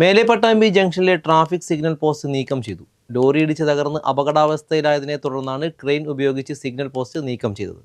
മേലെ പട്ടാമ്പി ജംഗ്ഷനിലെ traffic signal post നീക്കം ചെയ്തു. ലോറി ഇടിച്ച് തകർന്ന് അപകടാവസ്ഥയിലായതിനെ തുടർന്നാണ് ക്രെയിൻ ഉപയോഗിച്ച് സിഗ്നൽ പോസ്റ്റ് നീക്കം ചെയ്തത്.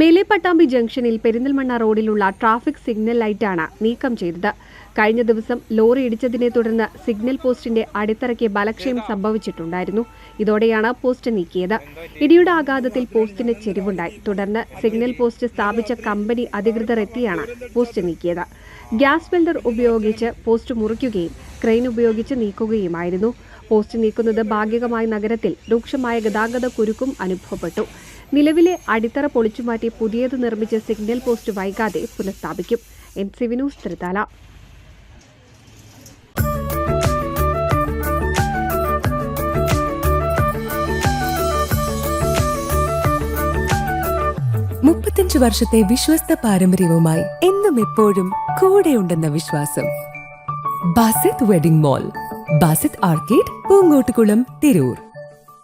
മേലെ പട്ടാമ്പി ജംഗ്ഷനിൽ പെരിന്തൽമണ്ണ റോഡിലുള്ള ട്രാഫിക് സിഗ്നൽ ലൈറ്റാണ് നീക്കം ചെയ്തത്. കഴിഞ്ഞ ദിവസം ലോറി ഇടിച്ചതിനെ തുടർന്ന് സിഗ്നൽ പോസ്റ്റിന്റെ അടിത്തറയ്ക്ക് ബലക്ഷയം സംഭവിച്ചിട്ടുണ്ടായിരുന്നു. ഇതോടെയാണ് പോസ്റ്റ് നീക്കിയത്. ഇടിയുടെ ആഘാതത്തിൽ പോസ്റ്റിന് ചെരിവുണ്ടായി. തുടർന്ന് സിഗ്നൽ പോസ്റ്റ് സ്ഥാപിച്ച കമ്പനി അധികൃതർ എത്തിയാണ് പോസ്റ്റ് നീക്കിയത്. ഗ്യാസ് വെൽഡർ ഉപയോഗിച്ച് പോസ്റ്റ് മുറിക്കുകയും ക്രെയിൻ ഉപയോഗിച്ച് നീക്കുകയുമായിരുന്നു. പോസ്റ്റ് നീക്കുന്നത് ഭാഗികമായി നഗരത്തിൽ രൂക്ഷമായ ഗതാഗത കുരുക്കും അനുഭവപ്പെട്ടു. നിലവിലെ അടിത്തറ പൊളിച്ചുമാറ്റി പുതിയത് നിർമ്മിച്ച സിഗ്നൽ പോസ്റ്റ് വൈകാതെ പുനഃസ്ഥാപിക്കും. N C Vinos Thrithala. മുപ്പത്തഞ്ച് വർഷത്തെ വിശ്വസ്ത പാരമ്പര്യവുമായി എന്നും എപ്പോഴും കൂടെയുണ്ടെന്ന വിശ്വാസം. Basith wedding mall Basith arcade Poonkottukulam Tirur.